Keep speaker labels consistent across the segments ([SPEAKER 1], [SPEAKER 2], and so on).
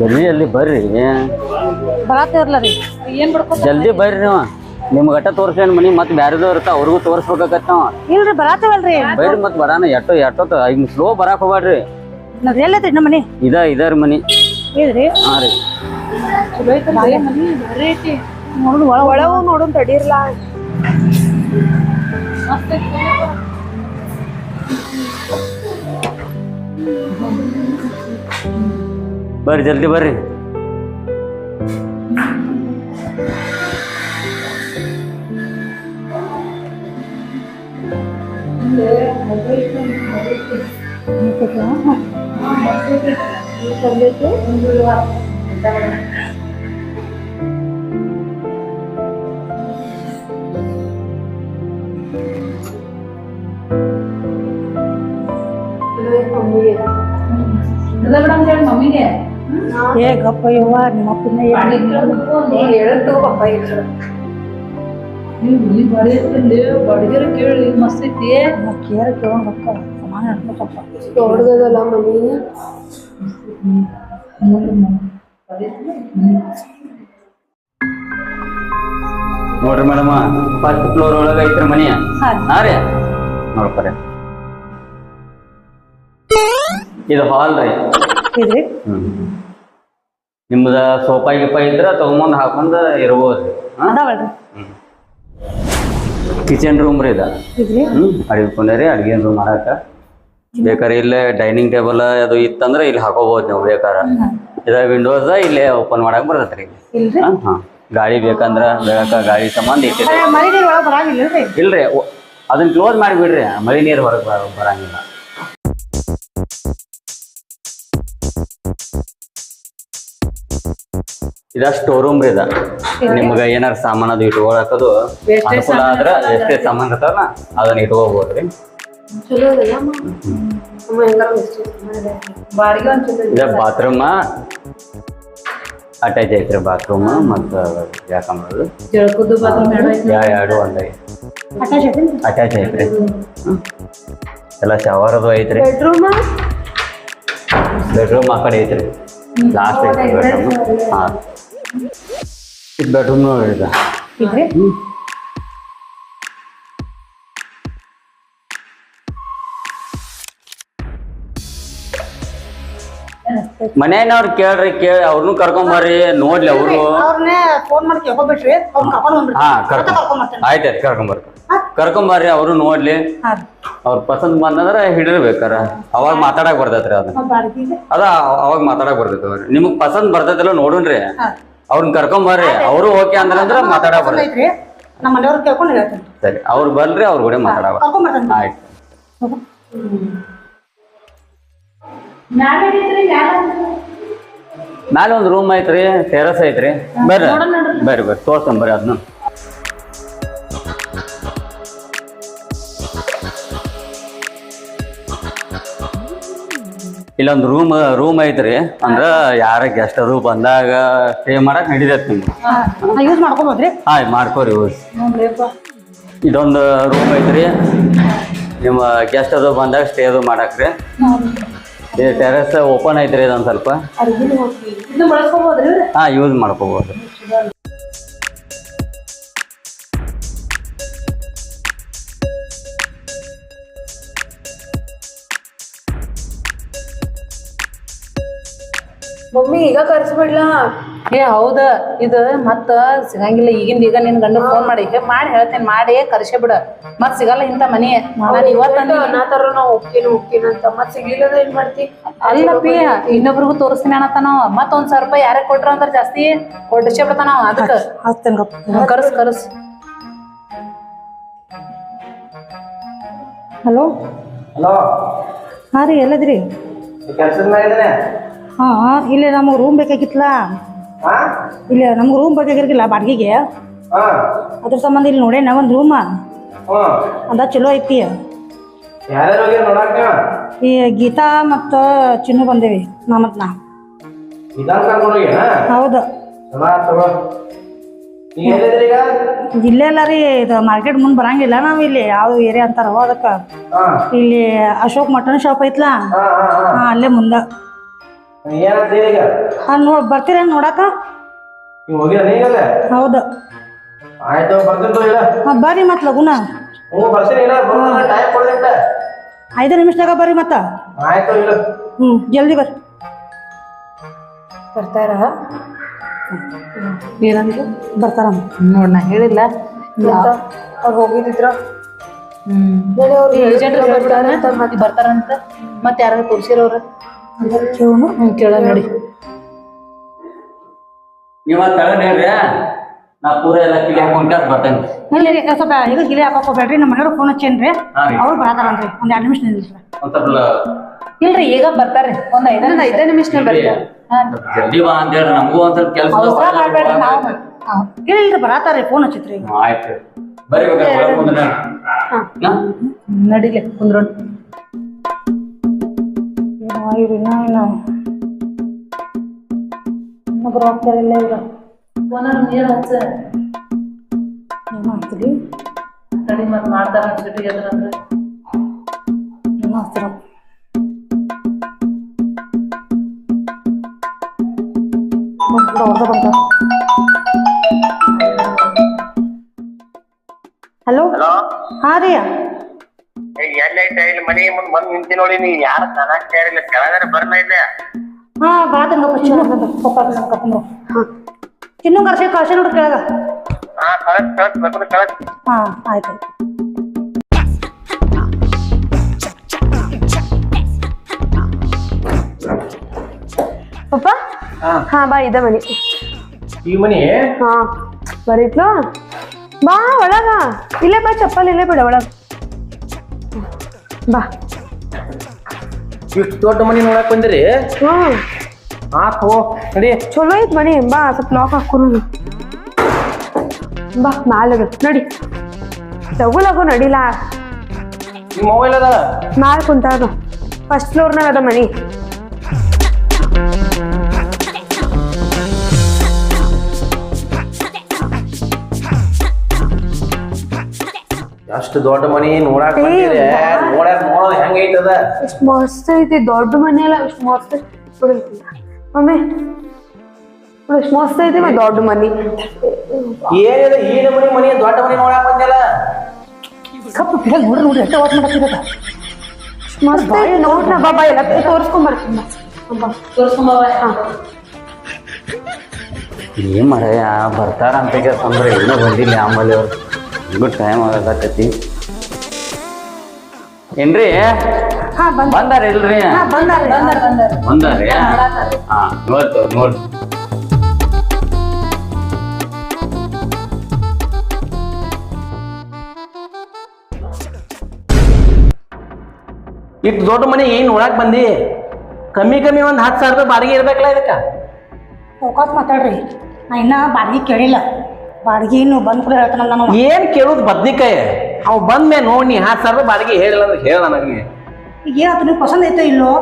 [SPEAKER 1] ಜಲ್ದಿ ಜಲ್ದಿ ಬರ್ರಿ.
[SPEAKER 2] ಬರಾತೇವ್ರಲ್ಲ ರೀ ಏನ್ ಬಿಡ್ಕೊ
[SPEAKER 1] ಜಲ್ದಿ ಬರ್ರಿ ನೀವು ನಿಮ್ಗೆ ಅಟ್ಟ ತೋರ್ಸ್ಕೊಂಡ್ ಮನಿ ಮತ್ತೆ ಬ್ಯಾರೆದವ್ ಇರ್ತಾವ ಅವ್ರಿಗೂ ತೋರ್ಸ್ಬೇಕಾಗತ್ತ ನಾವ
[SPEAKER 2] ಇಲ್ರಿ ಬರಾತೇವಲ್ರಿ
[SPEAKER 1] ಬರ್ರಿ ಮತ್ತೆ ಬರಾನ ಎಟ್ಟೋ ಎಟ್ಟೋತ ಹಿಂಗ್ ಸ್ಲೋ ಬರಾಕ್ ಹೋಗ್ಬೇಡ್ರಿ
[SPEAKER 2] ನಾವ್ ಎಲ್ಲೈತ್ರಿ ನಮ್ಮ ಮನಿ?
[SPEAKER 1] ಇದ ಇದಾರ ಮನಿ.
[SPEAKER 2] ಇದ್ರಿ
[SPEAKER 1] ಹಾ ರೀ.
[SPEAKER 2] ನೋಡು ಒಳ
[SPEAKER 3] ಒಳಗೂ ನೋಡೋನ್ ತಡೀರ್ಲ.
[SPEAKER 1] ಬರ್ರಿ ಜಲ್ದಿ ಬರ್ರಿ
[SPEAKER 4] ಮಮ್ಮಿಗೆ
[SPEAKER 2] ಏ ಗಪ್ಪ ಯವ್ವ ನಿಮ್ಮ ಅಪ್ಪನ
[SPEAKER 3] ಹೇಳಟ್ಟು ಪಪ್ಪ ಇದ್ರು
[SPEAKER 4] ನೀವು ಬಡಿ ಬಡಿಗೆರ ಕೇಳಿ ಮಸ್ತ್ ಐತಿ
[SPEAKER 2] ಕೇಳ ಕೇಳೋಣ ಗಪ್ಪ ಸಮಾನ ನಡ್ಕೊತಪ್ಪ
[SPEAKER 3] ದೊಡ್ಡದಲ್ಲ ಮನಿ
[SPEAKER 1] ನೋಡ್ರಿ ಮೇಡಮ್ ಫಸ್ಟ್ ಫ್ಲೋರ್ ಒಳಗ ಐತ್ರಿ ಮನಿ ಹಾ ರೀ ನೋಡ್ಕೊರಿ ಇದು ಹಾಲ್ ರೀ
[SPEAKER 2] ಇದ್ರಿ
[SPEAKER 1] ನಿಮ್ದ ಸೋಫಾ ಗಿಫಾ ಇದ್ರ ತಗೊಂಬಂದ್ ಹಾಕೊಂಡ್ ಇರ್ಬೋದು
[SPEAKER 2] ಅದಾವಲ್ರಿ.
[SPEAKER 1] ಕಿಚನ್ ರೂಮ್ ರೀ ಇದ.
[SPEAKER 2] ಇದ್ರಿ?
[SPEAKER 1] ಅಡಿಗೆ ಕೊಂಡ್ರಿ ಅಡಿಗೆ ರೂಮ್ ಮಾಡಾಕ. ಬೇಕಾರೆ ಇಲ್ಲೇ ಡೈನಿಂಗ್ ಟೇಬಲ್ ಅದು ಇತ್ತಂದ್ರೆ ಇಲ್ಲಿ ಹಾಕೋಬಹುದು ನೀವು ಬೇಕಾರ. ಇದ ವಿಂಡೋಸ್ ಇಲ್ಲೇ ಓಪನ್ ಮಾಡಕ್ ಬರ್ತೈತ್ರಿ
[SPEAKER 2] ಗಾಡಿ
[SPEAKER 1] ಹಾ, ಗಾಳಿ ಬೇಕಂದ್ರ ಬೆಳಕ ಗಾಳಿ ಸಂಬಂಧ ಇಟ್ಟಿದೆ ಇಲ್ರಿ ಅದನ್ನ ಕ್ಲೋಸ್ ಮಾಡಿಬಿಡ್ರಿ ಮಳಿ ನೀರು ಹೊರಗೆ ಬರಂಗಿಲ್ಲ. ಇದ ಸ್ಟೋರ್ ರೂಮ್ ರೀ ಇದ. ನಿಮ್ಗ ಏನಾರ ಸಾಮಾನ್ ಅದು ಇಟ್ಕೊಳಕದು ಅನುಕೂಲ ಆದ್ರ ಎಷ್ಟೇ ಸಾಮಾನ್ ಇರ್ತಾವಲ್ಲ ಅದನ್ನ ಇಟ್ಕೋಬಹುದ್ರಿ ಇದ ಬಾತ್ರೂಮ್ ಅಟ್ಯಾಚ್ ಐತ್ರಿ ಬಾತ್ರೂಮ್ ಮತ್ತ
[SPEAKER 4] ಎರಡು
[SPEAKER 1] ಒಂದೇ
[SPEAKER 2] ಅಟ್ಯಾಚ್ ಐತಿ
[SPEAKER 1] ಅಟ್ಯಾಚ್ ಐತ್ರಿ. ಎಲ್ಲ ಶವರ್ ಅದು ಐತ್ರಿ.
[SPEAKER 3] ಬೆಡ್ರೂಮ್
[SPEAKER 1] ಆ? ಕಡೆ ಐತ್ರಿ. ಲಾಸ್ಟ್ ಐತ್ರಿ ಬೆಡ್ರೂಮ್ ಹಾ. ಬೆಡ್ರೂಮ್ ನೋಡ್ರಿ
[SPEAKER 2] ಇದ್ರಿ?
[SPEAKER 1] ಮನ್ಯಾನವ್ರು ಕೇಳ್ರಿ ಕೇಳಿ ಅವ್ರನ್ನೂ ಕರ್ಕೊಂಡ್ ಬರ್ರಿ ನೋಡ್ಲಿ ಅವರು. ಹಾ.
[SPEAKER 2] ಕರ್ಕೊಂಡ್
[SPEAKER 1] ಆಯ್ತಾಯ್ತು ಕರ್ಕೊಂಡ್ ಬರ್ರಿ. ಕರ್ಕೊಂಡ್ ಬರ್ರಿ ಅವರು ನೋಡ್ಲಿ. ಅವ್ರ ಪಸಂದ್ ಬಂದಂದ್ರ ಹಿಡಿರ್ಬೇಕಾರ. ಅವಾಗ ಮಾತಾಡಕ್ ಬರ್ತೈತ್ರಿ
[SPEAKER 2] ಅದ
[SPEAKER 1] ಅದ ಅವಾಗ ಮಾತಾಡಕ್ ಬರ್ತೈತಿ ಅವ್ರಿ ನಿಮಗ್ ಪಸಂದ್ ಬರ್ತೈತಿಲ್ಲ ನೋಡುನ್ರಿ.
[SPEAKER 2] ಹಾ.
[SPEAKER 1] ಅವ್ರನ್ನ ಕರ್ಕೊಂಡ್ ಬರ್ರಿ. ಅವರು ಓಕೆ ಅಂದ್ರಂದ್ರ ಮಾತಾಡಕ್ ಮಾತಾಡ
[SPEAKER 2] ಐತ್ರಿ ನಮ್ಮ ಮನೆಯವ್ರ ಕೇಳ್ಕೊಂಡು ಹೇಳ್ತೀನಿ.
[SPEAKER 1] ಸರಿ ಅವ್ರು ಬರ್ರಿ ಅವ್ರ ಕೂಡ ಮಾತಾಡವ
[SPEAKER 2] ಕರ್ಕೊಂಡ್ ಬರ್ತೇನೆ.
[SPEAKER 1] ಆಯ್ತು. ಮ್ಯಾಲ ಒಂದ್ ರೂಮ್ ಐತ್ರಿ ಟೆರಸ್ ಐತ್ರಿ. ಬರ್ರಿ. ಬರ್ರಿ ಬರ್ರಿ. ತೋರ್ಸಂ ಬರ್ರಿ ಅದನ್ನ. ಇಲ್ಲೊಂದ್ ರೂಮ್ ರೂಮ್ ಐತ್ರಿ. ಅಂದ್ರ ಯಾರ ಗೆಸ್ಟ್ ಅದು ಬಂದಾಗ ಸ್ಟೇ ಮಾಡಕ್ ನಡಿತೈತಿ ನಿಮ್ಗೆ
[SPEAKER 2] ಯೂಸ್ ಮಾಡ್ಕೊಬೋದ್ರಿ?
[SPEAKER 1] ಆಯ್ ಮಾಡ್ಕೋರಿ ಯೂಸ್ ಇದೊಂದು ರೂಮ್ ಐತ್ರಿ. ನಿಮ್ಮ ಗೆಸ್ಟ್ ಅದು ಬಂದಾಗ ಸ್ಟೇ ಅದು ಮಾಡಾಕ್ರಿ. ಇದು ಟೆರೆಸ್ ಓಪನ್ ಐತ್ರಿ ಇದೊಂದು ಸ್ವಲ್ಪ. ಹಾ ಯೂಸ್ ಮಾಡ್ಕೋಬಹುದು
[SPEAKER 3] ಮಮ್ಮಿ ಈಗ ಕರ್ಸ್ಬಿಡ್ಲಾ?
[SPEAKER 4] ಏ ಹೌದ. ಇದ ಮತ್ತ ಸಿಗಂಗಿಲ್ಲ. ಈಗಿಂದ ಈಗ ನಿನ್ ಗಂಡ ಫೋನ್ ಮಾಡಿ. ಮಾಡಿ ಹೇಳ್ತೇನೆ. ಮಾಡಿ ಕರ್ಸೆ ಬಿಡ. ಮತ್ ಸಿಗಲ್ಲ ಇಂತ ಮನಿ. ನಾನು ಇವತ್ತ
[SPEAKER 3] ನಾ ತರ ನಾ ಹೋಗ್ತೀನಿ ಹೋಗ್ತೀನಿ ಅಂತ. ಮತ್ ಸಿಗ್ಲಿಲ್ಲ ಅಂದ್ರೆ ಏನ್ ಮಾಡ್ತಿ?
[SPEAKER 4] ಅಲ್ಲಪ್ಪಿ ಇನ್ನೊಬ್ರಿಗೂ ತೋರಿಸ್ತೀನಿ ಅನ್ನತ್ತ ಮತ್ ಮತ್ತ ಒಂದ್ ಸಾವಿರ ರೂಪಾಯಿ ಯಾರೇ ಕೊಟ್ರ ಅಂದ್ರ ಜಾಸ್ತಿ ಕೊಡ್ಸೇ ಬಿಡ್ತಾನ ನಾವ್ ಅದಕ್ಕ. ಕರ್ಸ್ ಕರ್ಸ್.
[SPEAKER 2] ಹಲೋ?
[SPEAKER 5] ಹಲೋ?
[SPEAKER 2] ಹಾಂ ರೀ ಎಲ್ಲದ್ರಿ?
[SPEAKER 5] ಕೆಲ್ಸದ ಮ್ಯಾಗಿದ್ದಾನೆ?
[SPEAKER 2] ಹಾಂ ಇಲ್ಲಿ ನಮಗೆ ರೂಮ್ ಬೇಕಾಗಿತ್ತಲ್ಲ ಇಲ್ಲಿ ನಮ್ಗೆ ರೂಮ್ ಬೇಕಾಗಿರ್ಗಿಲ್ಲ ಬಾಡಿಗೆಗೆ. ಅದ್ರ ಸಂಬಂಧ ಇಲ್ಲಿ ನೋಡೇನ ಒಂದು ರೂಮ ಅಂದ ಚಲೋ ಐತಿ. ಈ ಗೀತಾ ಮತ್ತು ಚಿನ್ನು ಬಂದೇವಿ ನಾ ಮತ್ತು ನಾ ಹೌದು. ಇಲ್ಲೇ ಅಲ್ಲ ರೀ ಇದು ಮಾರ್ಕೆಟ್ ಮುಂದೆ ಬರಂಗಿಲ್ಲ ನಾವು ಇಲ್ಲಿ ಯಾವ ಏರಿಯಾ ಅಂತಾರೋ ಅದಕ್ಕೆ. ಇಲ್ಲಿ ಅಶೋಕ್ ಮಟನ್ ಶಾಪ್ ಐತ್ಲಾ?
[SPEAKER 5] ಹಾಂ
[SPEAKER 2] ಅಲ್ಲೇ ಮುಂದೆ.
[SPEAKER 5] ಏನಂತ ಈಗ.
[SPEAKER 2] ಹಾ ನೋಡ್ ಬರ್ತೀರ ನೋಡಾಕ?
[SPEAKER 5] ನೀವು ಹೋಗಿರ ನೀಗಲ್ಲ
[SPEAKER 2] ಹೌದು.
[SPEAKER 5] ಆಯ್ತು ಬರ್ತೀನಿ ತೋ ಇಲ್ಲ
[SPEAKER 2] ಹಾ ಬರ್ರಿ ಮತ್ ಲಗುನ.
[SPEAKER 5] ಹ್ಞೂ ಬರ್ತೀನಿ ಇಲ್ಲ ಬರೋಣ ಟೈಮ್
[SPEAKER 2] ಐದು ನಿಮಿಷದಾಗ ಬರ್ರಿ ಮತ್ತ.
[SPEAKER 5] ಆಯ್ತು ಇಲ್ಲ
[SPEAKER 2] ಹ್ಮ್ ಜಲ್ದಿ ಬರ್ರಿ.
[SPEAKER 4] ಬರ್ತಾರ? ಏನಂದ್ರು?
[SPEAKER 2] ಬರ್ತಾರ
[SPEAKER 4] ನೋಡ್ ನಾ ಹೇಳಿಲ್ಲ.
[SPEAKER 3] ಅವ್ರು ಹೋಗಿದ್ರ
[SPEAKER 4] ಹ್ಮ್. ಏಜೆಂಟ್ ಬರ್ತಾರಂತ. ಮತ್ತೆ ಯಾರು ತೋರ್ಸಿರೋರ? ಕೇಳ ನೋಡಿ.
[SPEAKER 1] ನೀವ ಹೇಳ್ರಿ ನಾ ಪೂರ ಎಲ್ಲ ಕಿಲಿ ಹಾಕೊಂಡ್ ಕ್ಯಾಸ್ ಬರ್ತೇನೆ.
[SPEAKER 2] ಇಲ್ಲಿ ರೀ, ಸ್ವಲ್ಪ ಈಗ ಗಿಲಿ ಹಾಕೋಬೇಡ್ರಿ ನಮ್ಮ ಮನೆಯವ್ರು ಫೋನ್ ಹಚ್ಚೇನ್ರಿ. ಅವ್ರು ಬರತಾರನ್ರಿ ಒಂದ್ ಎರಡು ನಿಮಿಷ ನಿಲ್ರಿ.
[SPEAKER 1] ಒಂದ್ ಸ್ವಲ್ಪ
[SPEAKER 4] ಇಲ್ರಿ ಈಗ ಬರ್ತಾರ್ರಿ. ಒಂದ್ ಐದ
[SPEAKER 3] ಐದೇ ನಿಮಿಷ ಬರ್ತಾರೆ.
[SPEAKER 1] ಜಲ್ದಿ ಬಾ ಅಂತ ನಮಗೂ ಒಂದ್ ಸ್ವಲ್ಪ ಕೆಲಸ
[SPEAKER 2] ಇಲ್ಲ ಇಲ್ರಿ ಬರತಾರ್ರಿ ಫೋನ್ ಹಚ್ಚಿತ್ರಿ ಈಗ.
[SPEAKER 1] ಆಯ್ತು?
[SPEAKER 4] ನಡಿಲೆ ಕುಂದ್ರೋಣ.
[SPEAKER 2] ಇವ್ರು ಇನ್ನ ಇನ್ನ ಇನ್ನೊಬ್ರು ಹೋಗ್ತಾರಿಲ್ಲ ಇವ್ರು
[SPEAKER 4] ನೀರ್ ಹಚ್ಚ
[SPEAKER 2] ಏನು ಆಗ್ತೀರಿ
[SPEAKER 4] ತಡಿ ಮತ್ ಮಾಡ್ತಾರ ಸಿಟಿಗೆ ಎದ್ರಂದ್ರೆ
[SPEAKER 2] ಏನು ಆಗ್ತೀರ ಅವ್ರದ ಬಂದ ಹಲೋ
[SPEAKER 6] ಹಲೋ
[SPEAKER 2] ಹಾ ರೀ
[SPEAKER 6] ಎಲ್ಲೈತೆ ಇಲ್ಲಿ ಮನಿ ಮುಂದ್ ಬಂದ್ ನಿಂತಿ ನೋಡಿ ನೀ ಯಾರು ಚೆನ್ನಾಗ್ ಕೇಳಿಲ್ಲ ಕೆಳಗಡೆ ಬರ್ಲ ಇಲ್ಲ
[SPEAKER 2] ಹಾ ಚಿನ್ನು ಪಪ್ಪ ಕರ್ಕೊಂಡು ಚಿನ್ನು ಕರ್ಸಿ ಕಳ್ಸಿ ನೋಡ್ರಿ ಕೆಳಗ.
[SPEAKER 6] ಹಾ ಕಳಸ್ ಕಳಸ್ ಬೇಕು ಕಳಸ್.
[SPEAKER 2] ಹಾ ಆಯ್ತು.
[SPEAKER 3] ಪಪ್ಪ? ಹಾ. ಬಾ ಇದ ಮನಿ.
[SPEAKER 5] ಈ ಮನಿ?
[SPEAKER 3] ಹಾ ಬರೀತ್ಲೋ ಬಾ ಒಳಗ. ಇಲ್ಲೇ ಬಾ ಚಪ್ಪಲ್ ಇಲ್ಲೇ ಬಿಡ ಒಳಗ. ಬಾ.
[SPEAKER 5] ಇಷ್ಟು ದೊಡ್ಡ ಮನಿ ನೋಡಕ್ ಬಂದಿರಿ?
[SPEAKER 3] ಹ್ಮ್
[SPEAKER 5] ಆತ್ ಹೋ ನಡಿ.
[SPEAKER 3] ಚಲೋ ಐತ್ ಮನಿ. ಬಾ ಸ್ವಲ್ಪ ಲಾಕ್ ಹಾಕೋನು ಬಾ ಮ್ಯಾಲದ ನಡಿ. ಲಗು ಲಗು ನಡಿಲ?
[SPEAKER 5] ನಿಮ್ಮ ಮೊಬೈಲ್ ಅದ?
[SPEAKER 3] ಮ್ಯಾಲ ಕುಂತಾಗ ಫಸ್ಟ್ ಫ್ಲೋರ್ನಾಗ ಅದ ಮನಿ.
[SPEAKER 5] ಎಷ್ಟು ದೊಡ್ಡ ಮನಿ ನೋಡಕ್ ಬಂದಿರಿ ನೋಡಕ್ ನೋಡೋದ್ ಹೆಂಗ್ ಐತದ?
[SPEAKER 3] ಎಷ್ಟು ಮಸ್ತ್ ಐತಿ ದೊಡ್ಡ ಮನಿ ಅಲ್ಲ ಎಷ್ಟು ಮಸ್ತ್. ಐತಿ ಮಮ್ಮಿ ಎಷ್ಟು ಮಸ್ತ್ ಐತಿ ಮತ್ತೆ ದೊಡ್ಡ ಮನಿ.
[SPEAKER 5] ಏನಿದೆ ಈ ಮನಿ ಮನಿ ದೊಡ್ಡ ಮನಿ ನೋಡಾಕ ಬಂದಿಲ್ಲ.
[SPEAKER 2] ಕಪ್ಪು ನೋಡ್ರಿ ನೋಡ್ರಿ ಎಷ್ಟ ವಾಟ್ ಮಾಡತ್ತಿರತ್ತ
[SPEAKER 3] ಮಸ್ತ್ ಐತಿ ನೋಡ್ರ ಬಾಬಾ ಎಲ್ಲ ತೋರಿಸ್ಕೊಂಡ್ ಬರ್ತೀನಿ ಬಾ.
[SPEAKER 4] ಹಾ.
[SPEAKER 1] ಏನ್ ಮಾರಾಯ ಬರ್ತಾರ ಅಂತ ಅಂದ್ರೆ ಇನ್ನೂ ಬಂದಿಲ್ಲ ಆಮೇಲೆ ಅವ್ರು. ಇನ್ನೂ ಟೈಮ್ ಆಗಕತ್ತೈತಿ ಏನ್ರಿ
[SPEAKER 2] ಹಾ ಬಂದ.
[SPEAKER 1] ಬಂದಾರ ಇಲ್ರಿ
[SPEAKER 2] ಹಾ ಬಂದಾರ.
[SPEAKER 4] ಬಂದಾರ ಬಂದಾರ.
[SPEAKER 1] ಬಂದಾರಿ ಹಾ ನೋಡ್ತು ನೋಡ್
[SPEAKER 5] ಇಷ್ಟು ದೊಡ್ಡ ಮನಿ ಏನ್ ನೋಡಕ್ ಬಂದಿ? ಕಮ್ಮಿ ಕಮ್ಮಿ ಒಂದ್ ಹತ್ತು ಸಾವಿರ ರೂಪಾಯಿ ಬಾಡಿಗೆ ಇರ್ಬೇಕಲ್ಲ ಇದಕ್ಕ?
[SPEAKER 2] ಹೋಗಾತ್ ಮಾತಾಡ್ರಿ. ನಾ ಇನ್ನ ಬಾಡಿಗೆ ಕೇಳಿಲ್ಲ. ಬಂದ್ ಕೂಡ ನಾನು
[SPEAKER 5] ಏನ್ ಕೇಳುದು ಬದ್ನಿಕಾಯಿ? ಅವ್ ಬಂದ ಮೇಲೆ ನೋಡಿ ಸಾವಿರ ರೂಪಾಯಿ ಬಾಡಿಗೆ ಹೇಳಿಲ್ಲ ಅಂದ್ರೆ ಹೇಳ ನನಗೆ.
[SPEAKER 2] ಈಗ ಏನಾಯ್ತು ಪಸಂದ್ ಐತೆ ಇಲ್ಲೋ?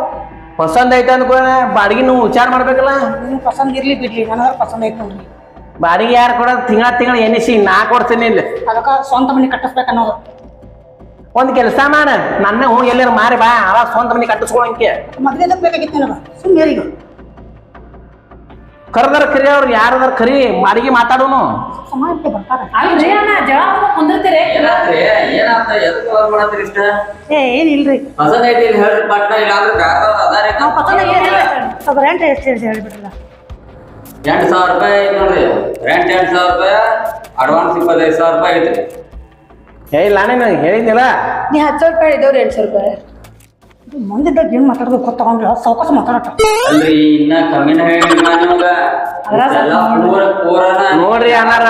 [SPEAKER 5] ಪಸಂದ್ ಐತೆ ಅಂದ್ಕೊಳ್ಳ ಬಾಡಿಗೆ ನೀವು ವಿಚಾರ ಮಾಡ್ಬೇಕಲ್ಲ?
[SPEAKER 2] ನಿಮ್ಗೆ ಪಸಂದ್ ಇರ್ಲಿ ಬಿಡ್ಲಿ ನನಗ ಪಸಂದ್ ಐತೆ ನೋಡ್ರಿ.
[SPEAKER 5] ಬಾಡಿಗೆ ಯಾರು ಕೊಡೋದು? ತಿಂಗಳ ತಿಂಗಳ ಎನಿಸಿ ನಾ ಕೊಡ್ತೀನಿ ಇಲ್ಲಿ.
[SPEAKER 2] ಅದಕ್ಕೆ ಸ್ವಂತ ಮನೆ ಕಟ್ಟಿಸ್ಬೇಕು ಅನ್ನೋದು.
[SPEAKER 5] ಒಂದ್ ಕೆಲಸ ಮಾಡ ನನ್ನ ಹೂ ಎಲ್ಲಾರು ಮಾರಿ ಬಾ ಅವಾಗ ಸ್ವಂತ ಮನೆ ಕಟ್ಟಿಸ್ಕೊಳಂಕೆ
[SPEAKER 2] ಮದ್ವೆ ಬೇಕಾಗಿತ್ತು ನನಗೆ? ಸುಮ್ಮನೆ ಈಗ.
[SPEAKER 5] ಕರೆದಾರ ಕರಿ ಅವ್ರು ಯಾರದಾರ ಕರಿ? ಮಾರಿಗೆ ಮಾತಾಡೋನು.
[SPEAKER 2] ಸಮಾಜಕ್ಕೆ ಬರ್ತಾರೆ.
[SPEAKER 4] ಅಲ್ರಿ ಅಣ್ಣ ಜಳ ಕುಂದಿರ್ತೀರಿ.
[SPEAKER 1] ಏನಾತ್ರಿ? ಏನಾತ ಎದಕ್ಕೆ ವರ್ಕ್ ಮಾಡತ್ತೀರಿ ಇಷ್ಟ?
[SPEAKER 2] ಏ ಏನಿಲ್ರಿ.
[SPEAKER 1] ಹೊಸದ ಐತಿ ಇಲ್ಲಿ ಹೇಳ್ರಿ ಪಟ್ನ ಇಲ್ಲ ಅಂದ್ರೆ ಬ್ಯಾಡ ಅದಾರಿ
[SPEAKER 2] ನಾವು ಪಸಂದ್ ಏನಿಲ್ಲ ಸ್ವಲ್ಪ ರೆಂಟ್ ಎಷ್ಟು ಅಂತ ಹೇಳ್ಬಿಟ್ರಲ್ಲ.
[SPEAKER 1] ಎಂಟು ಸಾವಿರ ರೂಪಾಯಿ ಐತಿ ನೋಡ್ರಿ. ರೆಂಟ್ ಎಂಟು ಸಾವಿರ ರೂಪಾಯಿ ಅಡ್ವಾನ್ಸ್ ಇಪ್ಪತ್ತೈದು ಸಾವಿರ ರೂಪಾಯಿ ಐತ್ರಿ.
[SPEAKER 5] ಏ ಇಲ್ಲ ನಾನು ಹೇಳಿದ್ನಲ್ಲ?
[SPEAKER 3] ನೀ ಹತ್ತು ಸಾವಿರ ರೂಪಾಯಿ ಇದ್ದವ್ರಿ ಎಂಟು ಸಾವಿರ ರೂಪಾಯಿ.
[SPEAKER 2] ಮಂದಿದ್ದಾಗ ಏನು ಮಾತಾಡೋದು ಗೊತ್ತಾಗಂಗಿಲ್ಲ ಸಾವಕಾಶ ಮಾತಾಡಟ
[SPEAKER 1] ಅಲ್ರಿ ಇನ್ನ ಕಮ್ಮಿನ ಹೇಳಿರಿ ನಾ ನಿಮಗ?
[SPEAKER 5] ನೋಡ್ರಿ ಅನ್ನಾರ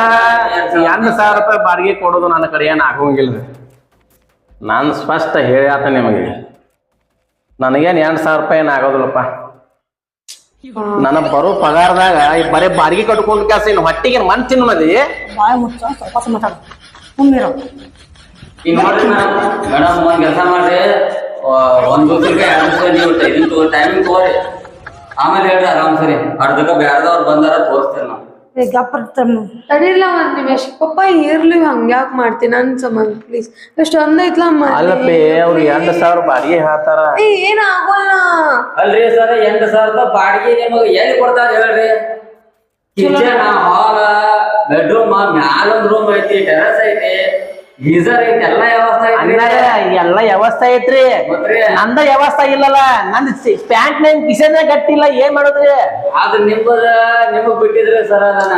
[SPEAKER 5] ಎರಡು ಸಾವಿರ ರೂಪಾಯಿ ಬಾಡಿಗೆ ಕೊಡೋದು ನನ್ನ ಕಡೆ ಏನು ಆಗೋಂಗಿಲ್ಲ ನಾನು ಸ್ಪಷ್ಟ ಹೇಳ್ಯಾತ ನಿಮಗೆ. ನನಗೇನು ಎಂಟು ಸಾವಿರ ರೂಪಾಯಿ ಏನು ಆಗೋದಿಲ್ಲಪ್ಪ. ನನಗೆ ಬರೋ ಪಗಾರದಾಗ ಈ ಬರೀ ಬಾಡಿಗೆ ಕಟ್ಕೊಂಡು ಕೆಲಸ ಇನ್ನು ಹೊಟ್ಟಿಗೆ ಮನ್ ತಿನ್ನೋದಿ
[SPEAKER 2] ಬಾಯ ಮುಚ್ಚ ಸಾವಕಾಶ ಮಾತಾಡ. ಸುಮ್ಮನಿರೋ
[SPEAKER 1] ಈಗ ನೋಡ್ರಿ ಮೇಡಮ್ ಒಂದ್ ಕೆಲಸ ಮಾಡ್ರಿ. ಒಂದ್ ದಿವಸಕ್ಕೆ ಎರಡು ದಿವಸ ನೀವು ಇದನ್ನ ತಗೋ ಟೈಮಿಂಗ್ ತಗೋರಿ. ಆಮೇಲೆ ಹೇಳ್ರಿ ಆರಾಮ್ ಸರಿ. ಅರ್ಧಕ್ಕ ಬ್ಯಾರದವ್ರು ಬಂದಾರ ತೋರಿಸ್ತೇನೆ ನಾವು.
[SPEAKER 3] ತಡಿಲ್ಲ ಒಂದ್ ನಿಮಿಷ. ಪಪ್ಪ ಇರ್ಲಿ ಹಂಗ್ಯಾಕ್ ಮಾಡ್ತೀನಿ? ನನ್ ಸಂಬಂಧ ಪ್ಲೀಸ್ ಎಷ್ಟ್ ಚಂದ ಐತ್ಲ.
[SPEAKER 5] ಅಲ್ಲಪ್ಪಿ ಅವ್ರು ಎಂಟು ಸಾವಿರ ಬಾಡಿಗೆ ಹೇಳ್ತಾರ.
[SPEAKER 3] ಏ ಏನ್ ಆಗೋಲ್ಲ?
[SPEAKER 1] ಅಲ್ರಿ ಸರ್ ಎಂಟು ಸಾವಿರ ರೂಪಾಯಿ ಬಾಡಿಗೆ ನಿಮಗೆ ಎಲ್ಲಿ ಕೊಡ್ತಾರ ಹೇಳ್ರಿ? ಕಿಚನ್ ಹಾಲ್ ಬೆಡ್ರೂಮ್ ಮ್ಯಾಲ ಒಂದ್ ರೂಮ್ ಐತಿ ಟೆರಸ್ ಐತಿ. ಐತಿ ಎಲ್ಲ ವ್ಯವಸ್ಥೆ ಐತಿ
[SPEAKER 5] ಎಲ್ಲ ವ್ಯವಸ್ಥೆ ಐತ್ರಿ. ನಂದ ವ್ಯವಸ್ಥೆ ಇಲ್ಲಲ್ಲ ನಂದ್ ಪ್ಯಾಂಟ್ ನೈನ್ ಕಿಸೆನ ಕಟ್ಟಿಲ್ಲ ಏನ್ ಮಾಡೋದ್ರಿ?
[SPEAKER 1] ಅದು ನಿಮ್ಮದ ನಿಮಗ್ ಬಿಟ್ಟಿದ್ರಿ ಸರ್ ಅದನ್ನ.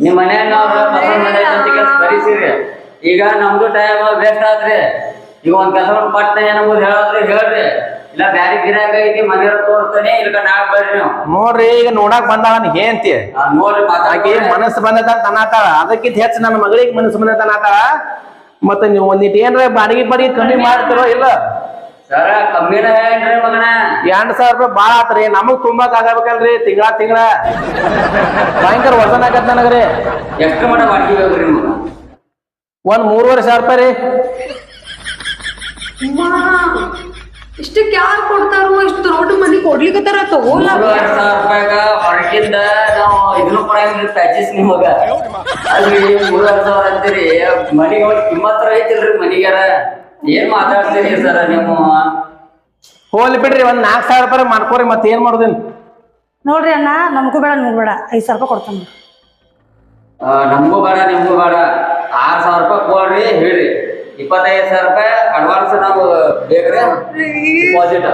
[SPEAKER 1] ನಿಮ್ ಮನ್ಯಾಗ ಕರೀಸಿರಿ ಈಗ ನಮ್ದು ಟೈಮ್ ವೇಸ್ಟ್ ಆದ್ರಿ ಈಗ ಒಂದ್ ಕೆಲಸ ಪಟ್ಟ ಏನಂಬುದು ಹೇಳೋದ್ರಿ ಹೇಳ್ರಿ. ಇಲ್ಲ ಬ್ಯಾರೆ ಗಿರಾಕ ಐತಿ ಮನೆಯವ್ರ ತೋರಿಸ್ತಾನೆ ಇಲ್ಕ ನಾಳೆ ಬರ್ರಿ ನೀವು.
[SPEAKER 5] ನೋಡ್ರಿ ಈಗ ನೋಡಾಕ್ ಬಂದವನ್ ಹೇಂತಿ
[SPEAKER 1] ಆ, ನೋಡ್ರಿ
[SPEAKER 5] ಆಕಿ ಮನಸ್ಸು ಬಂದದ ತನಾತಾಳ ಅದಕ್ಕಿಂತ ಹೆಚ್ಚು ನನ್ನ ಮಗಳಿಗೆ ಮನಸ್ಸು ಬಂದ ತನಾತಾಳ ಮತ್ತೆ ನೀವು ಒಂದಿಟ್ಟು ಏನ್ರ ಬಾಡಿಗೆ ಬಾಡಿಗೆ ಕಮ್ಮಿ ಮಾಡ್ತಿರೋ ಇಲ್ಲ?
[SPEAKER 1] ಸರ ಕಮ್ಮಿನ ಹೇಳ್ರಿ ಮಗನ.
[SPEAKER 5] ಎರಡ್ ಸಾವಿರ ರೂಪಾಯಿ ಬಾಳ ಆತ್ರಿ. ನಮಗ್ ತುಂಬಾಕ್ ಆಗಬೇಕಲ್ರಿ ತಿಂಗಳ ತಿಂಗಳ. ಭಯಂಕರ ವಜನ್ ಆಗತ್ ನನಗ್ರಿ.
[SPEAKER 1] ಎಷ್ಟು ಮಟ
[SPEAKER 5] ಒಂದ್ ಮೂರುವರೆ ಸಾವಿರ ರೂಪಾಯಿ ರೀ.
[SPEAKER 3] ಇಷ್ಟಕ್ಕೆ ಯಾರು ಕೊಡ್ತಾರೋ ಇಷ್ಟು ದೊಡ್ಡ ಮನಿ ಕೊಡ್ಲಿಕತ್ತಾರ ತಗೋಲ್ಲ.
[SPEAKER 1] ಮೂರುವರೆ ಸಾವಿರ ರೂಪಾಯಿಗ ಹೊರಗಿಂದ ನಾವು ಇದನ್ನು ಕೊಡಂಗಿಲ್ಲ ಪ್ಯಾಚಸ್ ನಿಮಗ. ಅಲ್ರಿ ಮೂರುವರೆ ಸಾವಿರ ಅಂತೀರಿ. ಮನಿಗೆ ಒಂದ್ ಕಿಮ್ಮತ್ತರ ಐತಿಲ್ರಿ ಮನಿಗಾರ. ಏನ್ ಮಾತಾಡ್ತೀರಿ ಸರ ನೀವು?
[SPEAKER 5] ಹೋಗ್ಲಿ ಬಿಡ್ರಿ ಒಂದ್ ನಾಲ್ಕು ಸಾವಿರ ರೂಪಾಯಿ ಮಾಡ್ಕೋರಿ ಮತ್ತೆ ಏನ್ ಮಾಡೋದೇನ್?
[SPEAKER 2] ನೋಡ್ರಿ ಅಣ್ಣ ನಮಗೂ ಬೇಡ ನಿಮ್ಗೂ ಬೇಡ. ಐದು ಸಾವಿರ ರೂಪಾಯಿ ಕೊಡ್ತಾನೆ.
[SPEAKER 1] ಆ, ನಮಗೂ ಬೇಡ ನಿಮಗೂ ಬೇಡ. ಆರು ಸಾವಿರ ರೂಪಾಯಿ ಕೊಡ್ರಿ ಹೇಳ್ರಿ. ಇಪ್ಪತ್ತೈದು ಸಾವಿರ ರೂಪಾಯಿ ಅಡ್ವಾನ್ಸ್ ನಾವು ಬೇಕ್ರಿ. ಡಿಪಾಸಿಟ್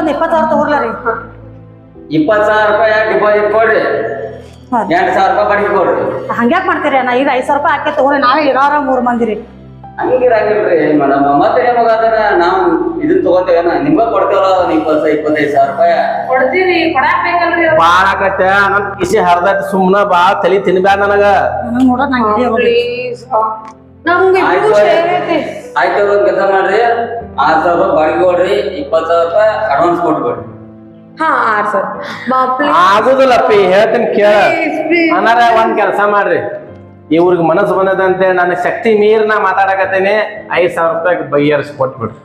[SPEAKER 2] ಒಂದು ಇಪ್ಪತ್ತು ಸಾವಿರ ರೀ
[SPEAKER 1] ಇಪ್ಪತ್ತು ಸಾವಿರ ರೂಪಾಯಿ ಡಿಪಾಸಿಟ್ ಕೊಡ್ರಿ. ಎಂಟು ಸಾವಿರ ರೂಪಾಯಿ ಬಡ್ಡಿ ಕೊಡ್ರಿ.
[SPEAKER 2] ಹಂಗ್ಯಾಕ್ ಮಾಡ್ತೀರಿ ಅಣ್ಣ? ಈಗ ಐದು ಸಾವಿರ ರೂಪಾಯಿ ಹಾಕಿ ತಗೋರಿ ನಾವೇ ಇರೋರ ಮೂರು ಮಂದಿ ರೀ
[SPEAKER 1] ಹಂಗಿರಂಗಿಲ್ರಿ ಮೇಡಮ್. ಮತ್ತೆ ನಿಮಗ ಅದನ್ನ ನಾವು ಇದನ್ನ ತಗೋತೇವೆ ನಿಮ್ಗ ಕೊಡ್ತೇವಲ್ಲ ನಿಮ್ಮ ಇಪ್ಪತ್ತು ಇಪ್ಪತ್ತೈದು ಸಾವಿರ ರೂಪಾಯಿ?
[SPEAKER 4] ಕೊಡ್ತೀರಿ. ಕೊಡಾಕ್ಬೇಕಲ್ರಿ?
[SPEAKER 5] ಬಾಳ ಆಗತ್ತೆ. ನನ್ ಕಿಸಿ ಹರ್ದೈತಿ ಸುಮ್ನ ಬಾಳ ತಲಿ ತಿನ್ಬ್ಯಾಡ ನನಗ.
[SPEAKER 2] ನಂಗೆ
[SPEAKER 3] ನಮ್ಗೆ
[SPEAKER 1] ಆಯ್ತು ಒಂದ್ ಕೆಲಸ ಮಾಡ್ರಿ. ಆರ್ ಸಾವಿರ ರೂಪಾಯಿ ಬಾಡಿಗೆ ಕೊಡ್ರಿ ಇಪ್ಪತ್ತು ಸಾವಿರ ರೂಪಾಯಿ ಅಡ್ವಾನ್ಸ್ ಕೊಟ್ಬಿಡ್ರಿ.
[SPEAKER 3] ಹಾ ಆರ್ ಸರ್ ಬಾ ಪ್ಲೀಸ್
[SPEAKER 5] ಆಗುದಿಲ್ಲಪ್ಪಿ ಹೇಳ್ತೀನಿ ಕೇಳ. ಅನಾರ ಒಂದ್ ಕೆಲಸ ಮಾಡ್ರಿ. ಇವ್ರಿಗೆ ಮನಸ್ಸು ಬಂದದಂತೆ ನನ್ನ ಶಕ್ತಿ ಮೀರ್ ನಾ ಮಾತಾಡಕತ್ತೇನೆ. ಐದ್ ಸಾವಿರ ರೂಪಾಯಿ ಬೈಯರ್ಸ್ ಕೊಟ್ಬಿಡ್ರಿ.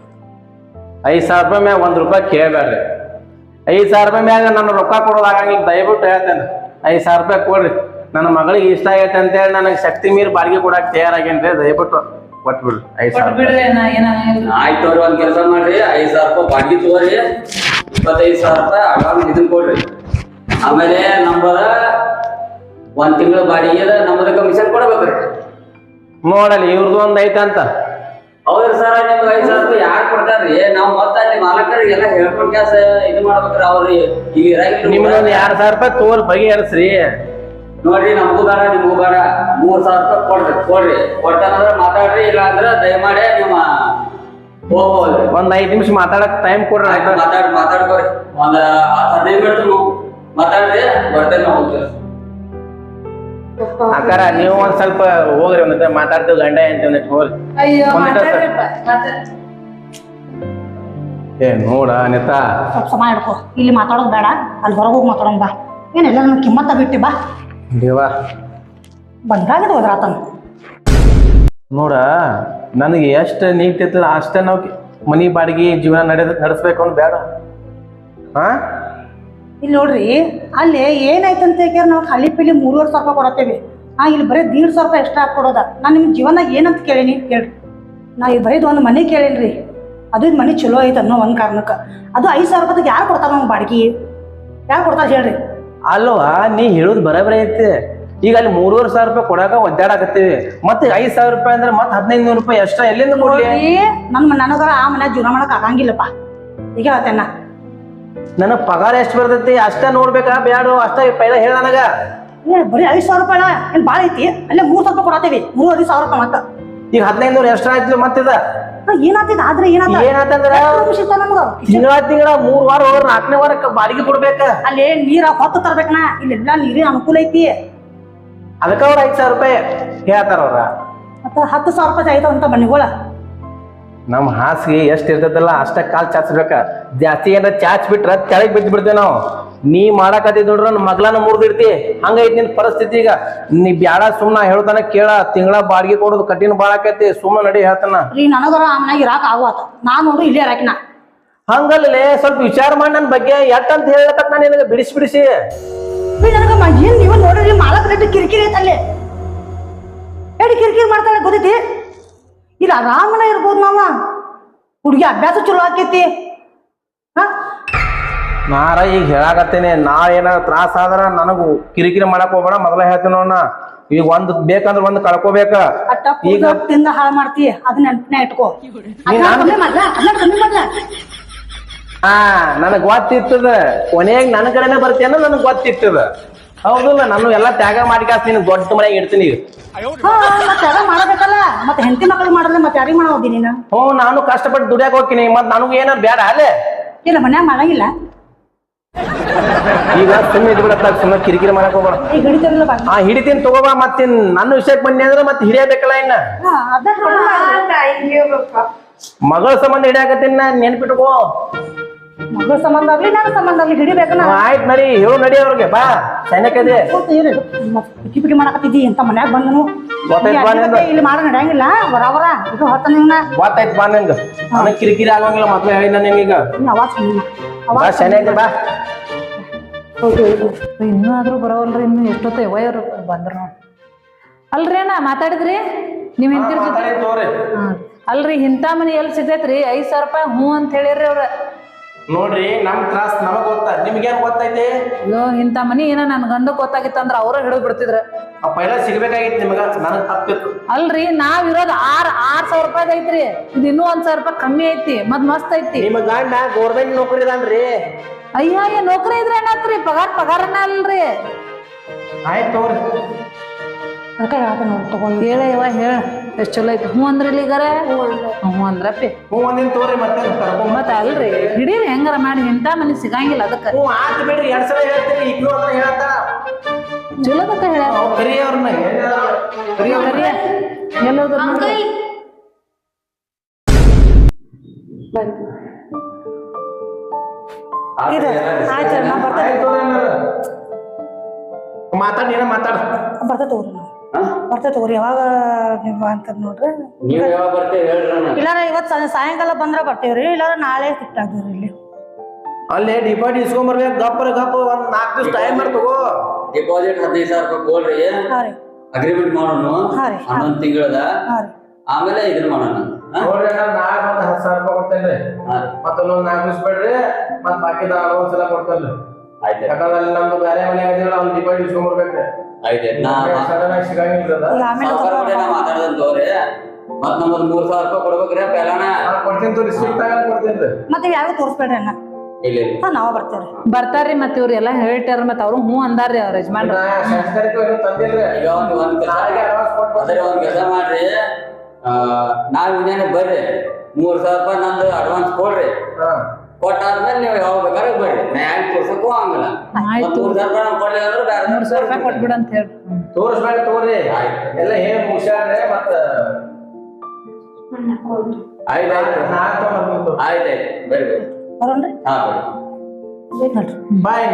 [SPEAKER 5] ಐದ್ ಸಾವಿರ ರೂಪಾಯಿ ಮ್ಯಾಗ ಒಂದ್ ರೂಪಾಯಿ ಕೇಳಬೇಡ್ರಿ ಐದ್ ಸಾವಿರ ರೂಪಾಯಿ ಮ್ಯಾಗ ನನ್ನ ರೊಕ್ಕ ಕೊಡೋದಾಗಂಗಿಲ್ಲ ದಯವಿಟ್ಟು ಹೇಳ್ತೇನೆ. ಐದ್ ಸಾವಿರ ರೂಪಾಯಿ ಕೊಡ್ರಿ. ನನ್ನ ಮಗಳಿಗೆ ಇಷ್ಟ ಆಗೈತೆ ಅಂತೇಳಿ ನನಗೆ ಶಕ್ತಿ ಮೀರಿ ಬಾಡಿಗೆ ಕೊಡಕ್ ತಯಾರಾಗೇನ್ರಿ? ದಯವಿಟ್ಟು ಕೊಟ್ಬಿಡ್ರಿ. ಐದು ಸಾವಿರ
[SPEAKER 4] ಕೊಟ್ಬಿಡ್ರಿ ನಾ
[SPEAKER 1] ಆಯ್ತು ಅವ್ರಿ ಒಂದ್ ಕೆಲಸ ಮಾಡ್ರಿ. ಐದ್ ಸಾವಿರ ರೂಪಾಯಿ ಬಾಡಿಗೆ ತಗೋರಿ. ಇಪ್ಪತ್ತೈದು ಸಾವಿರ ರೂಪಾಯಿ ಅಡ್ವಾನ್ಸ್ ಇದನ್ನ ಕೊಡ್ರಿ. ಆಮೇಲೆ ನಮ್ಮದ ಒಂದ್ ತಿಂಗಳ ಬಾಡಿಗೆ ನಮ್ಮದ ಕಮಿಷನ್ ಕೊಡ್ಬೇಕ್ರಿ.
[SPEAKER 5] ನೋಡಲಿ ಇವ್ರದ್ದು ಒಂದ್ ಐತಂತ
[SPEAKER 1] ಹೌದ್ರಿ ಸರ್ ನಿಮ್ಗೆ ಐದು ಸಾವಿರ ರೂಪಾಯಿ ಯಾರು ಕೊಡ್ತಾರ್ರಿ? ನಾವ್ ಮತ್ತೆ ಅಲ್ಲಿ ಮಾಲಕರಿಗೆಲ್ಲ ಹೇಳ್ಕೊಂಡ್ ಕೆಲಸ ಇದು ಮಾಡ್ಬೇಕ್ರಿ ಅವ್ರಿ. ಈಗ
[SPEAKER 5] ನಿಮ್ಗೆ ಎರಡ್ ಸಾವಿರ ರೂಪಾಯಿ ತೋರ್ ಬಗೆಹರಿಸ್ರಿ.
[SPEAKER 1] ನೋಡ್ರಿ ನಮಗೂ ಬೇಡ ನಿಮಗೂ ಬರ ಮೂರ್ ಸಾವಿರ ರೂಪಾಯಿ ಕೊಡ್ರಿ ಕೊಡ್ರಿ. ಕೊಡ್ತಾನಂದ್ರ ಮಾತಾಡ್ರಿ ಇಲ್ಲ ಅಂದ್ರೆ ದಯಮಾಡಿ ನಿಮ್ಮ ಹೋಗ್ಬೋದು
[SPEAKER 5] ಒಂದ್ ಐದ್ ನಿಮಿಷ ಮಾತಾಡಕ್ ಟೈಮ್ ಕೊಡ್ರಿ
[SPEAKER 1] ಮಾತಾಡ್ರಿ ಮಾತಾಡ್ ಮಾತಾಡ್ಕೋರಿ. ಒಂದ್ ಹದಿನೈದು ಮಿನಿಟ್ ಮಾತಾಡ್ರಿ ಬರ್ತೇನೆ ನಾವು ಹೋಗ್ತೇವೆ.
[SPEAKER 5] ಅಕ್ಕಾರ ನೀವು ಒಂದ್ ಸ್ವಲ್ಪ ಹೋಗ್ರಿ ಒಂದ್ ಮಾತಾಡ್ತೀವಿ ಗಂಡ ಅಂತ ಹೋಗ್ರಿ. ಏ ನೋಡ ಅನಿತಾ.
[SPEAKER 2] ಸ್ವಲ್ಪ ಸಮಯ ಹಿಡ್ಕೋ. ಇಲ್ಲಿ ಮಾತಾಡೋದು ಬೇಡ ಅಲ್ಲಿ ಹೊರಗೆ ಹೋಗಿ ಮಾತಾಡೋಣ ಬಾ. ಏನೆಲ್ಲ ನನ್ನ ಕಿಮ್ಮತ್ತ ಬಿಟ್ಟಿ ಬಾ.
[SPEAKER 5] ದೇವಾ.
[SPEAKER 2] ಬಂದಾಗ ಹೋದ್ರಾತನ
[SPEAKER 5] ನೋಡ ನನಗೆ ಎಷ್ಟು ನೀಗ್ತೈತಲ್ಲ ಅಷ್ಟೇ ನಾವು ಮನಿ ಬಾಡಿಗೆ ಜೀವನ ನಡೆದ ನಡೆಸ್ಬೇಕು ಅಂತ ಬೇಡ. ಹಾ
[SPEAKER 2] ಇಲ್ಲಿ ನೋಡ್ರಿ ಅಲ್ಲಿ ಏನಾಯ್ತಂತ ಹೇಳಿ ನಾವು ಖಾಲಿ ಪಿಲಿ ಮೂರುವರೆ ಸಾವಿರ ರೂಪಾಯಿ ಕೊಡತ್ತೇವೆ. ಹಾ ಇಲ್ಲಿ ಬರೀ ದೀಡ್ ಸಾವಿರ ರೂಪಾಯಿ ಎಕ್ಸ್ಟ್ರಾ ಕೊಡೋದ. ನಾನು ನಿಮ್ಮ ಜೀವನ ಏನಂತ ಕೇಳೀನಿ ಹೇಳ್ರಿ. ನಾ ಇಲ್ಲಿ ಬರೀದು ಒಂದು ಮನೆ ಕೇಳೀನಿ ಅದು ಇದು ಮನೆ ಚಲೋ ಐತೆ ಅನ್ನೋ ಒಂದು ಕಾರಣಕ್ಕೆ. ಅದು ಐದು ಸಾವಿರ ರೂಪಾಯಿ ಯಾರು ಕೊಡ್ತಾರ ನಮ್ಗೆ ಬಾಡಿಗೆ? ಯಾರು ಕೊಡ್ತಾರೆ ಹೇಳ್ರಿ?
[SPEAKER 5] ಅಲ್ವಾ? ನೀ ಹೇಳೋದು ಬರಬರ ಐತಿ. ಈಗ ಅಲ್ಲಿ ಮೂರುವರೆ ಸಾವಿರ ರೂಪಾಯಿ ಕೊಡಾಕ ಒದ್ದಾಡಕತ್ತೀವಿ. ಮತ್ತೆ ಐದ್ ಸಾವಿರ ರೂಪಾಯಿ ಅಂದ್ರೆ ಮತ್ತೆ ಹದಿನೈದು ನೂರು ರೂಪಾಯಿ ಎಷ್ಟ ಎಲ್ಲಿಂದ ಕೊಡ್ಲಿ?
[SPEAKER 2] ನನ್ನ ನನಗರ ಆ ಮನೆ ಜೀವನ ಮಾಡಕ್ ಆಗಂಗಿಲ್ಲಪ್ಪ. ಈಗ ಹೇಳ್ತೇನೆ
[SPEAKER 5] ನನಗ್ ಪಗಾರ ಎಷ್ಟು ಬರ್ತೈತಿ? ಅಷ್ಟ ನೋಡ್ಬೇಕಾ? ಬ್ಯಾಡು? ಅಷ್ಟ ಪೈಲ ಹೇಳ ನನಗ.
[SPEAKER 2] ಏ ಬರೀ ಐದ್ ಸಾವಿರ ರೂಪಾಯಿ ಏನ್ ಭಾಳ ಐತಿ? ಅಲ್ಲೇ ಮೂರ್ ಸಾವಿರ ರೂಪಾಯಿ ಕೊಡತ್ತೇವಿ. ಮೂರುವರೆ ಸಾವಿರ ರೂಪಾಯಿ ಮತ್ತ.
[SPEAKER 5] ಈಗ ಹದಿನೈದು ನೂರು ಎಷ್ಟ ಆಯ್ತು ಮತ್ತಿದ?
[SPEAKER 2] ಏನಾಗ್ತೈತೆ ಆದ್ರೆ ಏನಾಗ್ತದೆ?
[SPEAKER 5] ಏನಾತಂದ್ರ
[SPEAKER 2] ನಮ್ಗೆ?
[SPEAKER 5] ತಿಂಗಳ ತಿಂಗಳ ಮೂರ್ ವಾರ ಹೋದ್ರ ನಾಲ್ಕನೇ ವಾರಕ್ಕೆ ಬಾಡಿಗೆ ಕೊಡ್ಬೇಕ?
[SPEAKER 2] ಅಲ್ಲಿ ನೀರ ಹೊತ್ತು ತರ್ಬೇಕನ ಇಲ್ಲೆಲ್ಲ ನೀರಿನ ಅನುಕೂಲ ಐತಿ.
[SPEAKER 5] ಅದಕ್ಕ ಅವ್ರ ಐದ್ ಸಾವಿರ ರೂಪಾಯಿ ಹೇಳ್ತಾರ ಅವ್ರ.
[SPEAKER 2] ಮತ್ತೆ ಹತ್ತು ಸಾವಿರ ರೂಪಾಯಿ ಆಯ್ತು ಅಂತ ಬನ್ನಿಗಳ
[SPEAKER 5] ನಮ್ ಹಾಸಿಗೆ ಎಷ್ಟ್ ಇರ್ತದಲ್ಲ ಅಷ್ಟ ಕಾಲ್ ಚಾಚ್ಬೇಕ. ಜಾಸ್ತಿ ಏನಾರ ಚಾಚ್ ಬಿಟ್ರ ತೆಳಗ್ ಬಿದ್ದು ಬಿಡ್ತೇವೆ ನಾವು. ನೀ ಮಾಡಕತ್ತಿ ನೋಡ್ರ ಮಗ್ಲನ ಮಗ್ಲಾನ ಮುರಿದಿರ್ತಿ ಹಂಗೈತಿ ನಿನ್ ಪರಿಸ್ಥಿತಿ ಈಗ. ನೀ ಬ್ಯಾಡ ಸುಮ್ನ ಹೇಳ್ತಾನ ಕೇಳ ತಿಂಗಳ ಬಾಡಿಗೆ ಕೊಡೋದು ಕಠಿಣ ಬಾಳ ಆಕೈತಿ. ಸುಮ್ಮನೆ ನಡಿ ಹೇಳ್ತಾನ.
[SPEAKER 2] ರೀ ನನಗರ ಆ ಮನ್ಯಾಗ ಇರಾಕ ಆಗುವತ್ತ. ನಾನು ನೋಡ್ರಿ ಇಲ್ಲೇ ಇರಾಕಿನ.
[SPEAKER 5] ಹಂಗಲ್ಲೇ ಸ್ವಲ್ಪ ವಿಚಾರ ಮಾಡಿ ನನ್ನ ಬಗ್ಗೆ. ಎಟ್ ಅಂತ ಹೇಳತ್ತ ನಾನು ನಿನಗೆ? ಬಿಡಿಸಿ ಬಿಡಿಸಿ.
[SPEAKER 2] ನನಗೆ ಏನ್ ನೀವು ನೋಡ್ರಿ ಮಾಲಕ್ ರೇಟ್ ಕಿರಿಕಿರಿ ಐತಲ್ಲಿ. ಹೇಳಿ ಕಿರಿಕಿರಿ ಮಾಡ್ತಾಳೆ ಗೊತ್ತೈತಿ? ಇಲ್ಲ ಆರಾಮನ ಇರ್ಬೋದು ನಾವ ಹುಡುಗಿ ಅಭ್ಯಾಸ ಚಲೋ ಆಕೈತಿ.
[SPEAKER 5] ನಾರ ಈಗ ಹೇಳಾಕತ್ತೇನೆ ನಾ ಏನಾರ ತ್ರಾಸ ಆದ್ರ ನನಗೂ ಕಿರಿಕಿರಿ ಮಾಡಕ್ ಹೋಗ್ಬೇಡ ಮೊದಲ ಹೇಳ್ತೀನಿ ನೋಡ ಈಗ ಒಂದ್ ಬೇಕಂದ್ರ ಒಂದ್ ಕಳ್ಕೋಬೇಕ.
[SPEAKER 2] ಈಗ ತಿಂದ ಹಾಳು ನೆನ್ಪನೆ ಇಟ್ಕೋ.
[SPEAKER 5] ಹಾ ನನಗ್ ಗೊತ್ತಿತ್ತದ. ಕೊನೆಯಾಗ ನನ್ನ ಕಡೆನೆ ಬರ್ತೇನ ನನಗ್ ಗೊತ್ತಿತ್ತದ. ಹೌದಲ್ಲ ನಾನು ಎಲ್ಲಾ ತ್ಯಾಗ ಮಾಡಿಕಾಸ್ ನಿನ್ ದೊಡ್ಡ ಮನೆಯಾಗ ಇಡ್ತೀನಿ ಈಗ.
[SPEAKER 2] ಮಾಡಬೇಕಲ್ಲ. ಮತ್ತೆ ಹೆಂಡತಿ ಮಕ್ಕಳು ಮಾಡಲ್ಲ ಮತ್ತೆ ಯಾರಿಗೆ ಮಾಡೋದಿ ನೀನು?
[SPEAKER 5] ಹ್ಞೂ ನಾನು ಕಷ್ಟಪಟ್ಟು ದುಡಿಯಾಕ ಹೋಗ್ತೀನಿ ಮತ್ತೆ ನನಗೂ ಏನಾರು ಬೇಡ ಅಲ್ಲೇ.
[SPEAKER 2] ಇಲ್ಲ ಮನ್ಯಾಗ ಮಾಡಂಗಿಲ್ಲ.
[SPEAKER 5] ಈಗ ಸುಮ್ಮನೆ ಇದ್ಬಿಡತ್ತ ಸುಮ್ಮನೆ ಕಿರಿಕಿರಿ ಮಾಡಕ್ ಹೋಗ್ಬೇಡ.
[SPEAKER 2] ಈಗ ಹಿಡಿತಾರಲ್ಲ ಬಾ
[SPEAKER 5] ಹಾ ಹಿಡಿತೀನಿ ತಗೋಬಾ ಮತ್ತಿನ್ ನನ್ನ ವಿಷಯಕ್ಕೆ ಬನ್ನಿ ಅಂದ್ರೆ ಮತ್ತೆ ಹಿಡಿಯಬೇಕಲ್ಲ ಇನ್ನ?
[SPEAKER 2] ಹಾ ಅದ
[SPEAKER 5] ಮಗಳ ಸಂಬಂಧ ಹಿಡಿಯಾಕತ್ತೀನಿ ನಾ ನೆನ್ಪಿಟ್ಕೋ.
[SPEAKER 2] ಮಗಳ ಸಂಬಂಧ ಆಗ್ಲಿ ನನ್ನ ಸಂಬಂಧ ಆಗ್ಲಿ ಹಿಡಿಬೇಕನ್ನ
[SPEAKER 5] ಆಯ್ತು ನಡಿ ಹೇಳು ನಡಿ ಅವ್ರಿಗೆ ಬಾ ಸೈನ್ಯಕ್ಕದೆ
[SPEAKER 2] ಪಿಟಿ ಪಿಟಿ ಮಾಡಕತ್ತಿದ್ದಿ ಅಂತ ಮನ್ಯಾಗ ಬಂದನು? ಇಲ್ಲಿ ಮಾಡ ನಡೆಯಂಗಿಲ್ಲ ಬರ ಬರ ಇದು ಹೊತ್ತ ನಿಮ್ನ.
[SPEAKER 5] ಗೊತ್ತಾಯ್ತು ಬಾ ನಿಂದು. ನನಗ್ ಕಿರಿಕಿರಿ ಆಗಂಗಿಲ್ಲ ಮೊದ್ಲು ಹೇಳಿಲ್ಲ
[SPEAKER 2] ಅವಾಜ್ ನಿನ್ನ
[SPEAKER 5] ಬಾ ಸೈನ್ಯಕ್ಕೆ ಬಾ.
[SPEAKER 4] ಇನ್ನೂ ಆದ್ರೂ ಬರೋಲ್ರಿ ಇನ್ನು ಎಷ್ಟೊತ್ತ ಯಾವ್ಯಾವ್ರು ಬಂದ್ರು ಅಲ್ರಿ ಅಣ್ಣ ಮಾತಾಡಿದ್ರಿ? ನೀವ್ ಜೊತೆ
[SPEAKER 5] ತಗೋರಿ.
[SPEAKER 4] ಅಲ್ರಿ ಇಂಥ ಮನೆ ಎಲ್ಲಿ ಸಿಗ್ತೈತ್ರಿ? ಐದ್ ಸಾವಿರ ರೂಪಾಯಿ ಹ್ಞೂ ಅಂತ ಹೇಳಿರಿ ಅವ್ರ.
[SPEAKER 5] ನೋಡ್ರಿ ನಮ್ ತ್ರಾಸ್ ನಮಗ್ ಗೊತ್ತ ನಿಮ್ಗೇನ್ ಗೊತ್ತೈತಿ?
[SPEAKER 4] ಅಯ್ಯೋ ಇಂಥ ಮನಿ ಏನ ನನ್ ಗಂಡ ಗೊತ್ತಾಗಿತ್ತಂದ್ರೆ ಅವ್ರ ಹಿಡಿದು ಬಿಡ್ತಿದ್ರ.
[SPEAKER 5] ಆ ಪೈಲ ಸಿಗ್ಬೇಕಾಗಿತ್ತು ನಿಮಗ ನನಗ್ ತಪ್ಪಿತ್ತು.
[SPEAKER 4] ಅಲ್ರಿ ನಾವ್ ಇರೋದ್ ಆರ್ ಆರ್ ಸಾವಿರ ರೂಪಾಯಿ ಐತ್ರಿ. ಇದು ಇನ್ನೂ ಒಂದ್ ಸಾವಿರ ರೂಪಾಯಿ ಕಮ್ಮಿ ಐತಿ ಮತ್ ಮಸ್ತ್ ಐತಿ.
[SPEAKER 5] ನಿಮ್ ಗಂಡ ಗೌರ್ಮೆಂಟ್ ನೌಕರಿ ಇದಾನ್ರಿ
[SPEAKER 4] ಅಯ್ಯ ಅಯ್ಯ ನೌಕರಿ ಇದ್ರೆ ಏನಾತ್ರಿ? ಪಗಾರ ಪಗಾರನ ಅಲ್ರಿ.
[SPEAKER 5] ಆಯ್ತು ತಗೋರಿ.
[SPEAKER 2] ಅದಕ್ಕೆ ಹೇಳ್ತೇನೆ ನೋಡಿ ತಗೋ
[SPEAKER 4] ಹೇಳ ಇವ ಹೇಳ. ಎಷ್ಟು ಚಲೋ ಐತಿ. ಹ್ಞೂ ಅಂದ್ರೆ ಇಲ್ಲಿಗಾರ ಹ್ಞೂ ಅಂದ್ರಪ್ಪಿ.
[SPEAKER 5] ಹ್ಞೂ ಒಂದಿನ ತೋರಿ ಮತ್ತೆ ಮತ್ತೆ
[SPEAKER 4] ಮತ್ತ ಅಲ್ರಿ. ಹಿಡೀರಿ ಹೆಂಗಾರ ಮಾಡಿ ಇಂಥ ಮನೆ ಸಿಗಂಗಿಲ್ಲ ಅದಕ್ಕೆ.
[SPEAKER 5] ಹ್ಞೂ ಆಯ್ತು ಬಿಡ್ರಿ ಎರಡು ಸಲ ಹೇಳ್ತೀನಿ ಈಗ್ಲೂ ಅಂತ ಹೇಳ್ತಾರ
[SPEAKER 4] ಚಲೋದಕ್ಕ ಹೇಳ.
[SPEAKER 5] ಅವ್ ಕರಿ ಅವ್ರನ್ನ ಕರಿ ಅವ್ರನ್ನ.
[SPEAKER 4] ಎಲ್ಲೋದ್ರ
[SPEAKER 2] ಇದು. ಆಯ್ತು ನಾ ಬರ್ತೇನೆ.
[SPEAKER 5] ಮಾತಾಡ್ ನೀನ ಮಾತಾಡ.
[SPEAKER 2] ಬರ್ತೇವೆ ತಗೋರಿ. ಬರ್ತೇವೆ ತಗೋರಿ. ಯಾವಾಗ ನೀವು ಅಂತ ನೋಡ್ರಿ.
[SPEAKER 1] ನೀವ್ ಯಾವಾಗ ಬರ್ತೀವಿ ಹೇಳ್ರಿ ಅಣ್ಣ.
[SPEAKER 2] ಇಲ್ಲಾರ ಇವತ್ತು ಸಾಯ- ಸಾಯಂಕಾಲ ಬಂದ್ರ ಬರ್ತೇವ್ರಿ. ಇಲ್ಲಾರ ನಾಳೆ ಸಿಕ್ತಾಗ್ರಿ ಇಲ್ಲಿ.
[SPEAKER 5] ಅಲ್ಲೇ ಡಿಪಾಸಿಟ್ ಇಸ್ಕೊಂಡ್ ಬರ್ಬೇಕು ಗಪ್ಪರ ಗಪ್ಪ. ಒಂದ್ ನಾಲ್ಕು ದಿವಸ ಟೈಮ್ ತಗೋ.
[SPEAKER 1] ಡಿಪಾಸಿಟ್ ಹದಿನೈದು ಸಾವಿರ ರೂಪಾಯಿ ಕೊಡ್ರಿ.
[SPEAKER 2] ಹಾಂ ರೀ.
[SPEAKER 1] ಅಗ್ರಿಮೆಂಟ್ ಮಾಡೋಣ
[SPEAKER 2] ಹಾ ರೀ.
[SPEAKER 1] ಹನ್ನೊಂದು ತಿಂಗಳದ.
[SPEAKER 2] ಹಾಂ ರೀ.
[SPEAKER 1] ಆಮೇಲೆ ಇದನ್ನ ಮಾಡೋಣ. ಹಾ?
[SPEAKER 5] ನೋಡ್ರಿ ಅಣ್ಣ ನಾಳೆ ಒಂದ್ ಹತ್ತು ಸಾವಿರ ರೂಪಾಯಿ ಕೊಡ್ತೇನ್ರಿ
[SPEAKER 1] ಹಾ.
[SPEAKER 5] ಮತ್ತ ಒಂದೊಂದ್ ನಾಲ್ಕು ದಿವಸ ಬಿಡ್ರಿ. ಮತ್ ಬಾಕಿ ಕೊಡ್ತೇನ್ರಿ
[SPEAKER 1] ಆಯ್ತು
[SPEAKER 5] ಯಾಕಂದ್ರೆ ಅಲ್ಲಿ ನಮ್ದು ಬೇರೆ ಮನೆ ಆಗಿದಿಲ್ಲ ಅವ್ನ ಡಿಪಾಸಿಟ್ ಇಸ್ಕೊಂಡ್ ಬರ್ಬೇಕ್ರಿ
[SPEAKER 1] ನಾ ಮತ್ ನಮ್ಮದ್ ಮೂರ್ ಸಾವಿರ ರೂಪಾಯಿ ಕೊಡ್ಬೇಕ್ರಿ ಮತ್ತೆ
[SPEAKER 2] ಯಾರು ತೋರಿಸ್ಬೇಡ್ರಿ ಅಣ್ಣ.
[SPEAKER 1] ಇಲ್ಲ ಇಲ್ಲ.
[SPEAKER 2] ಹಾಂ ನಾವು ಬರ್ತೇವ್ರಿ.
[SPEAKER 4] ಬರ್ತಾರ್ರಿ ಮತ್ ಇವ್ರ ಎಲ್ಲಾ ಹೇಳ್ತಾರ ಮತ್ ಅವ್ರು ಹ್ಞೂ ಅಂದಾರ್ರಿ ಅವ್ರ ಯಜಮಾನ್ರ.
[SPEAKER 1] ಈಗ ಒಂದ್ ಒಂದ್ ಕೆಲಸ ಅದ್ರ ಒಂದ್ ಮಾಡ್ರಿ. ಆ, ನಾವ್ ಇನ್ನೇನೆ ಬರ್ರಿ. ಮೂರ್ ಸಾವಿರ ರೂಪಾಯಿ ನಂದು ಅಡ್ವಾನ್ಸ್ ಕೊಡ್ರಿ.
[SPEAKER 5] ಹಾ.
[SPEAKER 1] ಕೊಟ್ಟಾದ್ಮೇಲೆ ನೀವು ಯಾವಾಗ ಬೇಕಾದ್ರೆ ಬರ್ರಿ. ನಾ ಹೆಂಗ್ ತೋರ್ಸಕ್ಕೂ ಆಗಲ್ಲ
[SPEAKER 4] ಆಯ್ತು.
[SPEAKER 1] ಮೂರ್ ಸಾವಿರ ರೂಪಾಯಿ ಕೊಡ್ಲಿ ಅಂದ್ರೆ ಬೇರೆ
[SPEAKER 4] ಮೂರ್ ಸಾವಿರ ರೂಪಾಯಿ ಕೊಟ್ಬಿಡ ಅಂತ ಹೇಳಿ
[SPEAKER 5] ತೋರಿಸ್ಬೇಡ ತಗೋರಿ.
[SPEAKER 1] ಆಯ್ತು.
[SPEAKER 5] ಎಲ್ಲ ಹೇಳಿ ಮುಗಿಸ್ಯಾರ್ರೆ ಮತ್ತ?
[SPEAKER 1] ಆಯ್ತಾಯ್ತು
[SPEAKER 5] ನಾ ತಗೊಂಡ್
[SPEAKER 1] ಆಯ್ತಾಯ್ತು ಬರ್ರಿ ಬರ್ರಿ.
[SPEAKER 2] ಬರೋಣ್ರಿ?
[SPEAKER 1] ಹಾ ಬರ್ರಿ.
[SPEAKER 5] ಬಾಯ್.